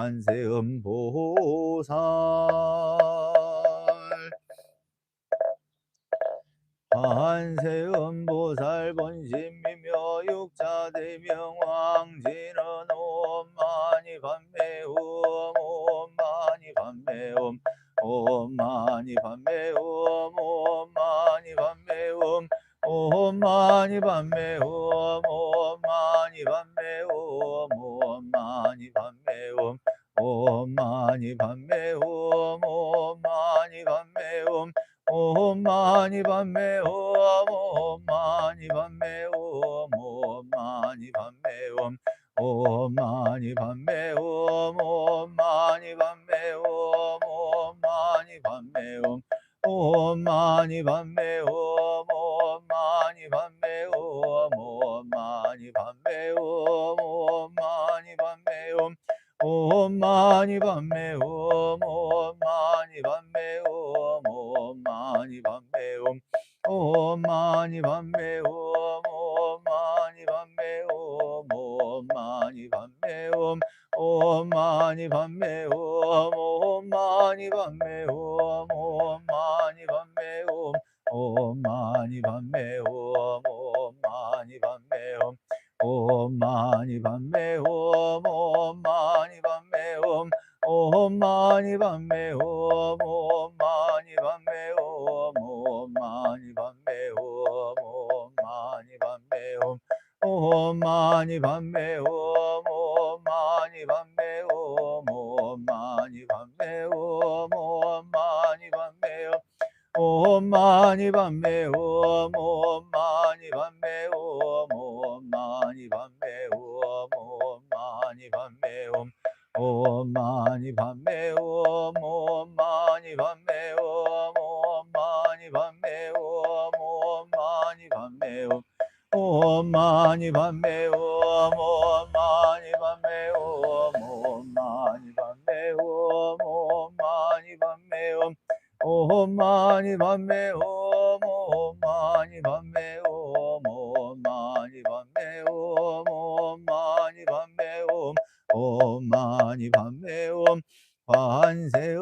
관세음보살. 관세음보살 본심이며 육자대명왕지는 옴마니 반매음 옴마니 반매음 옴마니 반매음 옴마니 반매음 옴마니 반매음 옴마니 반매음 옴마니 반매음. 옴 마니 반매음 옴마니 반매음 옴마니 반매음 옴마니 반매음 옴마니 반매음 옴마니 반매음 옴마니 반매음 옴마니 반매음 옴마니 반매음 옴마니 반매음 옴마니 반매음 옴마니 반매음 옴마니 반매음 옴마니 반매음 옴마니 반매음 옴마니 반매음 옴마니 반매음 옴마니 반매음 옴마니 반매음 옴마니 반매음 옴마니 반매음 옴마니 반매음 옴마니 반매음 옴마니 반매음 옴마니 반매음 옴마니 반매음 옴마니 반매음 옴마니 반매음 옴마니 반매음 옴마니 반매음 옴마니 반매음 옴마니 반매음 옴마니 반매음 옴마니 반매음 옴마니 반매음 반매음 옴마니 반매음 옴마니 반매음 옴마니 반매음 옴마니 반매음 옴마니 반매음 옴마니 반매음 옴마니 반매음 옴마니 반매음 옴마니 반매음 하니 밤매옴 관세